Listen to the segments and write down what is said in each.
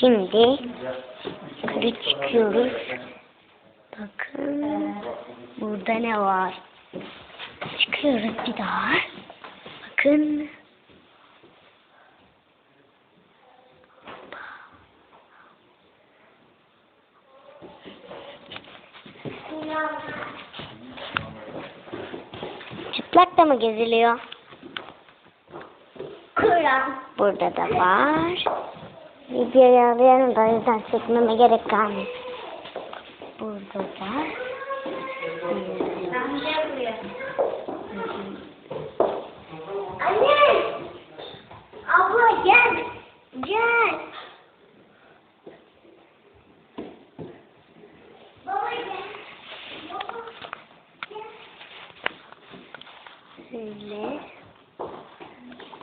Şimdi yukarı çıkıyoruz. Bakın burada ne var? Çıkıyoruz bir daha. Bakın. Çıplak da mı geziliyor? Kur'an. Burada da var. Videoyu alıyorum da o yüzden çekmeme gerek kalmıyor. Burada da.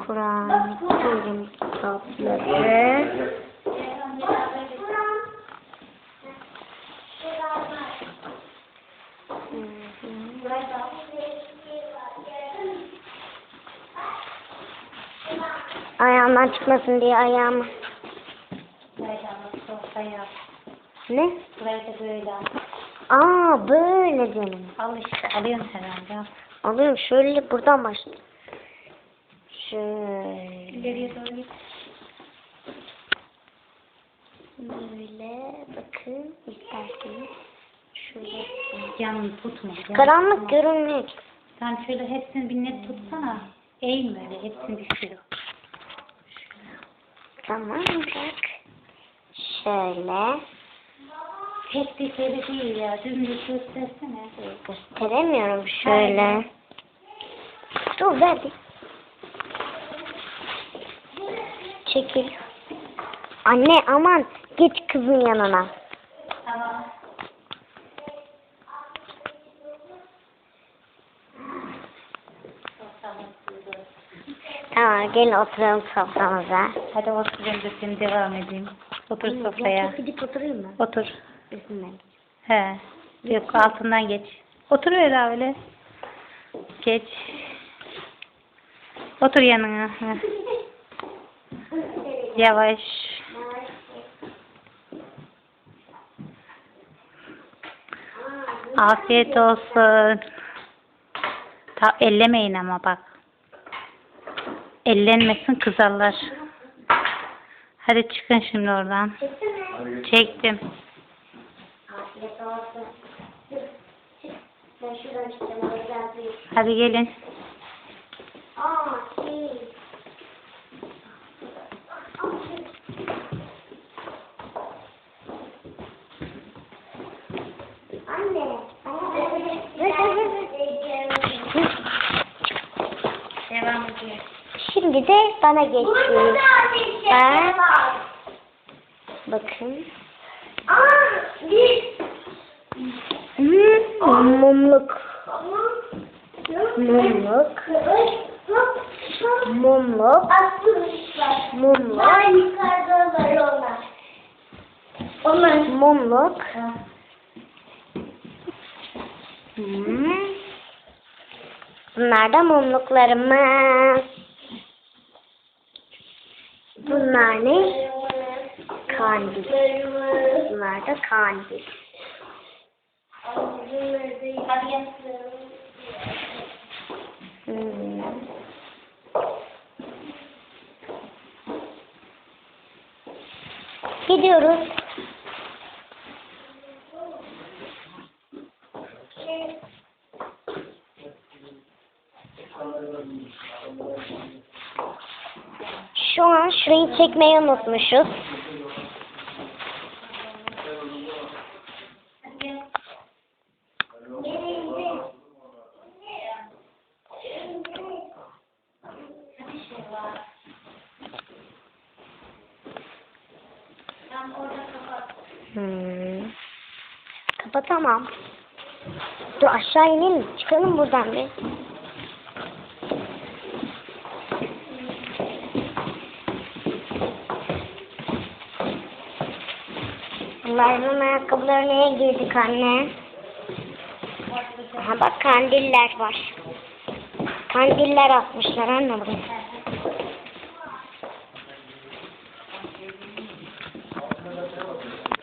Kitapları. Kur'an. Hı hı. Ayağımdan çıkmasın diye ayağımı. Ne? Böyle al. Aa böyle canım. Al işte alıyorsun herhalde. Alıyorum şöyle buradan başla. Şöyle. İleriye doğru git. Böyle bakın isterseniz. Şöyle. Yanını tutma. Karanlık tutma. görünmüyor. Sen şöyle hepsini bir net tutsana. Eğme öyle hepsini bir kilo. Tamam bak. Şöyle. Tek bir değil ya. Dümdüz göstersene. Gösteremiyorum şöyle. Dur ver bir. Çekil. Anne aman git kızın yanına. Tamam. Tamam gelin oturalım soframıza. Hadi oturayım da seni devam edeyim. Otur sofraya. Çok gidip oturayım mı? Otur. Üstünden. He. Yok altından geç. Otur öyle öyle. Geç. Otur yanına. Yavaş. Afiyet olsun. Ta ellemeyin ama bak. Ellenmesin kızarlar. Hadi çıkın şimdi oradan. Çektim. Afiyet olsun. Hadi gelin. Aa şey. Anne. Devam ediyor. Şimdi de bana geçiyor. Ben bakın. Aa, bir. Hmm, mumluk. Mumluk. Mumluk. Mumluk. Onlar. Mumluk. Hmm. Bunlar da mumluklarımız. Bunlar ne? Kandil. Bunlar da kandil. Hmm. Gidiyoruz. Şu an şurayı çekmeyi unutmuşuz. Hmm. Kapatamam. Dur aşağı inelim. Çıkalım buradan bir. Bunların ayakkabıları neye giydik anne? Aha bak kandiller var. Kandiller atmışlar anne buraya.